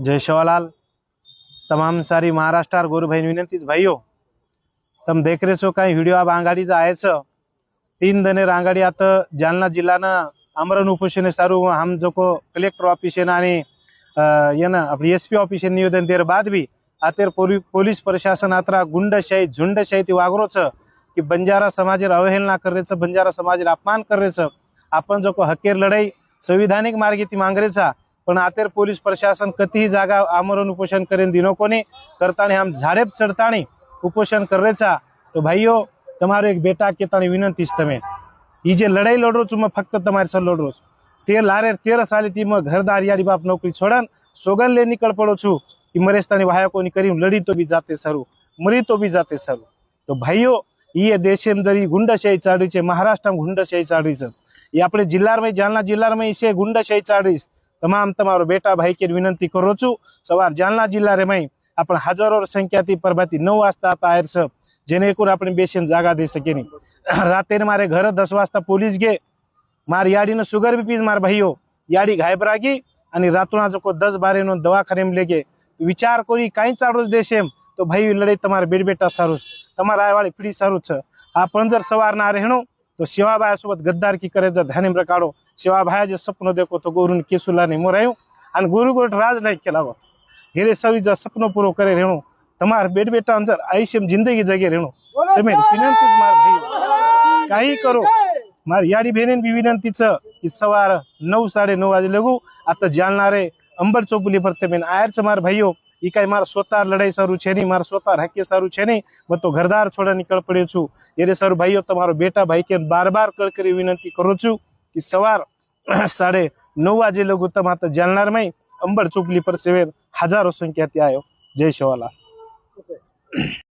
जय शिवालाल तमाम सारी महाराष्ट्रावर गुरु बहीण विनंतीच भाईओ तम देख रे छो काही व्हिडिओ आप आंगाडीच आहेच तीन दने रांगाडी आता जालना जिल्हा ना आमरण उपोषण सारू. हम जो को कलेक्टर ऑफिस आहे आणि ये ना आपली एस पी ऑफिस निवेदन देर बाद बी आता पोलीस प्रशासन आता गुंडशाही झुंडशाही ती वागरोच की बंजारा समाज अवहेलना करेच बंजारा समाज अपमान करेच आपण जो को हकेर लढाई संविधानिक मार्गे ती मांगरेचा पण आतेर पोलीस प्रशासन कतीही जागा आमरण उपोषण करेन दिनो कोनी करतानी આમ ઝાડેપ ચડતાણી ઉપોષણ કરે છે તો ભાઈઓ તમારો એક બેટા કેતાની વિનંતી છે તમે ઈ જે લડાઈ લડો છું મેં ફક્ત તમારી સર લડો છું તેર લારે તેર સાલી તી મેં ઘરદાર યારી બાપ નોકરી છોડન સોગન લે નીકળ પડો છું कि मरेस्तानी वाहकोनी करी लड़ी तो भी जाते सरू मरी तो भी जाते सरू तो भाईओ ये देश अंदर ही गुंडाशाही चाली છે મહારાષ્ટ્રમાં ગુંડાશાહી ચાલી છે એ આપણે જિલ્લામાં જાલના જિલ્લામાં છે ગુંડાશાહી ચાલી છે તમામ તમારો બેટા ભાઈ કે વિનંતી કરું છું સવાર જાલના જિલ્લા રેમાં આપણે હજારો સંખ્યાથી પરબાથી નવ વાજતા હતા આયર છે જેને એકુર આપણે બેસીને જાગા દઈ શકીએ નહીં રાતે મારે ઘરે દસ વાજતા પોલીસ ગે મારી યાડીનો સુગર બીપી મારા ભાઈઓ યાડી ઘાયબરાગી અને રાતના જો કોઈ દસ બારે નો દવાખાને લેગે વિચાર કરી કાંઈ ચાલુ જ દેશે એમ તો ભાઈ લડાઈ તમારે બેડ બેટા સારું છે તમારા આવાળી પીઢી સારું છે આ પંજર સવારના રહેણું तो शिवाबाया सोबत गद्दार की करे जर ध्यानेंद्र काढो. शिवाबाया जे स्वप्न देखो तो गोरुन केसूला ने मोरायो. आणि गुरु गोट राज नाही केला व हिरे सवी जर स्वप्न पूर्व करे रेणू. तुम्हाला बेट बेटा जर आयुष्यम जिंदगी जगे रेणू. तुम्ही विनंतीच मार भाई. काही करो. मार यारी बेनेन बी विनंतीच की सवार नऊ साडे नऊ वाजे लगू. आता जालणारे अंबर चौपुली पर तेन आयरच मार भाई ઈ કાંઈ મારા સોતાર લડાઈ સારું છે નહીં, મારા સોતાર હકે સારું છે નહીં, હું તો ઘરદાર છોડા નીકળ પડ્યો છું. એરે સારું ભાઈઓ, તમારો બેટા ભાઈ કે બાર બાર કળ કરી વિનંતી કરું છું કે સવાર સાડે નવ વાગે લઘુત્તમ તમારે જાલનારમાં અંબર ચોપલી પર સેવેર હજારો સંખ્યા ત્યાં આવ્યો જય શિવાલાલ